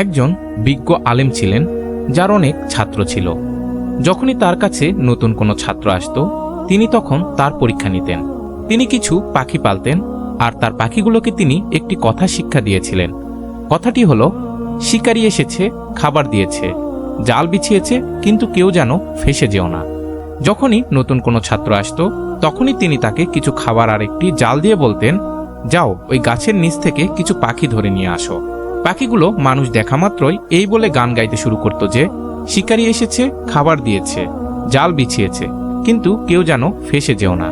একজন বিজ্ঞ আলেম ছিলেন, যার অনেক ছাত্র ছিল। যখনই তার কাছে নতুন কোনো ছাত্র আসত, তিনি তখন তার পরীক্ষা নিতেন। তিনি কিছু পাখি পালতেন, আর তার পাখিগুলোকে তিনি একটি কথা শিক্ষা দিয়েছিলেন। কথাটি হলো, শিকারি এসেছে, খাবার দিয়েছে। জাল বিছিয়েছে, কিন্তু কেউ যেন ফেসে যেও না। যখনই নতুন কোনো ছাত্র আসতো, তখনই তিনি তাকে কিছু খাবার আর একটি জাল দিয়ে বলতেন, যাও, ওই গাছের নিচ থেকে কিছু পাখি ধরে নিয়ে আসো। পাখিগুলো মানুষ দেখা মাত্রই এই বলে গান গাইতে শুরু করতো যে, শিকারি এসেছে, খাবার দিয়েছে, জাল বিছিয়েছে, কিন্তু কেউ যেন ফেসে যেও না।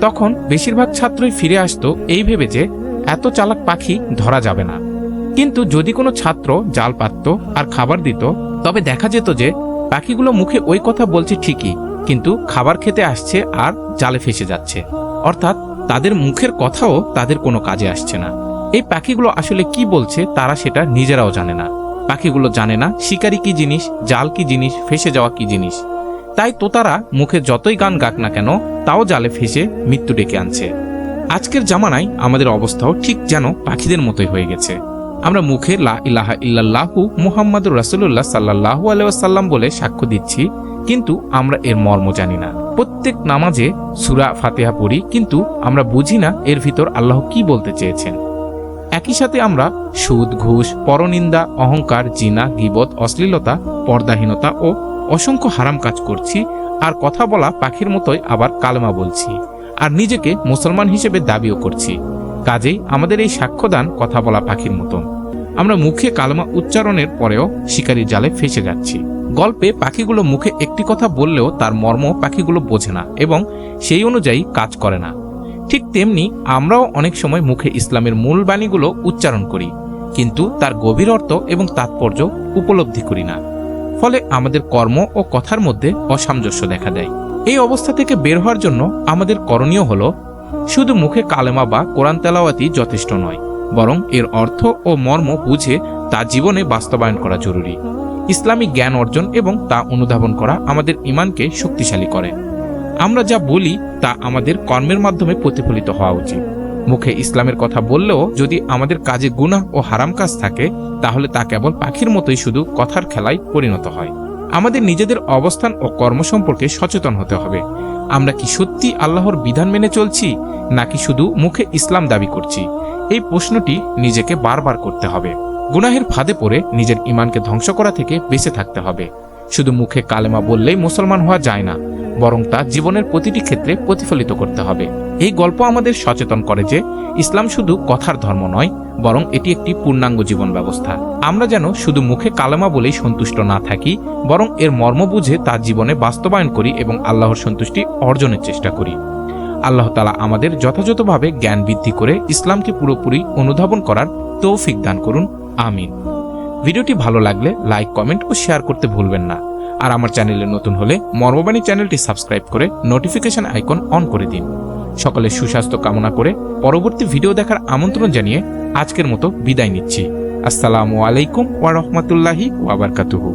তখন বেশিরভাগ ছাত্রই ফিরে আসতো এই ভেবে যে, এত চালাক পাখি ধরা যাবে না। কিন্তু যদি কোনো ছাত্র জাল পাতত আর খাবার দিত, তবে দেখা যেত যে, পাখিগুলো মুখে ওই কথা বলছে ঠিকই, কিন্তু খাবার খেতে আসছে আর জালে ফেসে যাচ্ছে। অর্থাৎ তাদের মুখের কথাও তাদের কোনো কাজে আসছে না। এই পাখিগুলো আসলে কি বলছে তারা সেটা নিজেরাও জানে না। পাখিগুলো জানে না শিকারি কি জিনিস, জাল কি জিনিস, ফেসে যাওয়া কি জিনিস। তাই তোতারা মুখে যতই গান গাক না কেন, তাও জালে ফেসে মৃত্যু ডেকে আনছে। আজকের জামানায় আমাদের অবস্থাও ঠিক যেন পাখিদের মতোই হয়ে গেছে। আমরা মুখে লা ইলাহা ইল্লাল্লাহু মুহাম্মাদুর রাসূলুল্লাহ সাল্লাল্লাহু আলাইহি ওয়াসাল্লাম বলে সাক্ষ্য দিচ্ছি, কিন্তু আমরা এর মর্ম জানি না। প্রত্যেক নামাজে সুরা ফাতিহা পড়ি, কিন্তু আমরা বুঝি না এর ভিতর আল্লাহ কি বলতে চেয়েছেন। একই সাথে আমরা সুদ, ঘুষ, পরনিন্দা, অহংকার, জিনা, গিবত, অশ্লীলতা, পর্দাহীনতা ও অসংখ্য হারাম কাজ করছি আর কথা বলা পাখির মতোই আবার কালমা বলছি আর নিজেকে মুসলমান হিসেবে দাবিও করছি। কাজেই আমাদের এই সাক্ষ্যদান কথা বলা পাখির মতন। আমরা মুখে কালমা উচ্চারণের পরেও শিকারির জালে ফেসে যাচ্ছি। গল্পে পাখিগুলো মুখে একটি কথা বললেও তার মর্ম পাখিগুলো বোঝে না এবং সেই অনুযায়ী কাজ করে না। ঠিক তেমনি আমরাও অনেক সময় মুখে ইসলামের মূল বাণীগুলো উচ্চারণ করি, কিন্তু তার গভীর অর্থ এবং তাৎপর্য উপলব্ধি করি না। ফলে আমাদের কর্ম ও কথার মধ্যে অসামঞ্জস্য দেখা দেয়। এই অবস্থা থেকে বের হওয়ার জন্য আমাদের করণীয় হল, শুধু মুখে কালেমা বা কোরআন তেলাওয়াতি যথেষ্ট নয়, বরং এর অর্থ ও মর্ম বুঝে তা জীবনে বাস্তবায়ন করা জরুরি। ইসলামিক জ্ঞান অর্জন এবং তা অনুধাবন করা আমাদের ইমানকে শক্তিশালী করে। আমরা যা বলি তা আমাদের কর্মের মাধ্যমে প্রতিফলিত হওয়া উচিত। মুখে ইসলামের কথা বললেও যদি আমাদের কাজে গুনাহ ও হারাম কাজ থাকে, তাহলে তা কেবল পাখির মতোই শুধু কথার খেলায় পরিণত হয়। আমাদের নিজেদের অবস্থান ও কর্ম সম্পর্কে সচেতন হতে হবে। আমরা কি সত্যি আল্লাহর বিধান মেনে চলছি, নাকি শুধু মুখে ইসলাম দাবি করছি? এই প্রশ্নটি নিজেকে বারবার করতে হবে। গুনাহের ফাঁদে পড়ে নিজের ইমানকে ধ্বংস করা থেকে বেঁচে থাকতে হবে। শুধু মুখে কালেমা বললেই মুসলমান হওয়া যায় না বরং তা জীবনের প্রতিটি ক্ষেত্রে প্রতিফলিত করতে হবে। এই গল্প আমাদের সচেতন করে যে, ইসলাম শুধু কথার ধর্ম নয়, বরং এটি একটি পূর্ণাঙ্গ জীবন ব্যবস্থা। আমরা যেন শুধু মুখে কালেমা বলেই সন্তুষ্ট না থাকি, বরং এর মর্ম বুঝে তা জীবনে বাস্তবায়ন করি এবং আল্লাহর সন্তুষ্টি অর্জনের চেষ্টা করি। আল্লাহ তালা আমাদের যথাযথভাবে জ্ঞান বৃদ্ধি করে ইসলামকে পুরোপুরি অনুধাবন করার তৌফিক দান করুন। আমিন। ভিডিওটি ভালো লাগলে লাইক, কমেন্ট ও শেয়ার করতে ভুলবেন না। আর আমার চ্যানেলে নতুন হলে মর্মবাণী চ্যানেলটি সাবস্ক্রাইব করে নোটিফিকেশন আইকন অন করে দিন। সকলের সুস্বাস্থ্য কামনা করে পরবর্তী ভিডিও দেখার আমন্ত্রণ জানিয়ে আজকের মতো বিদায় নিচ্ছি। আসসালামু আলাইকুম ওয়া রাহমাতুল্লাহি ওয়া বারাকাতুহু।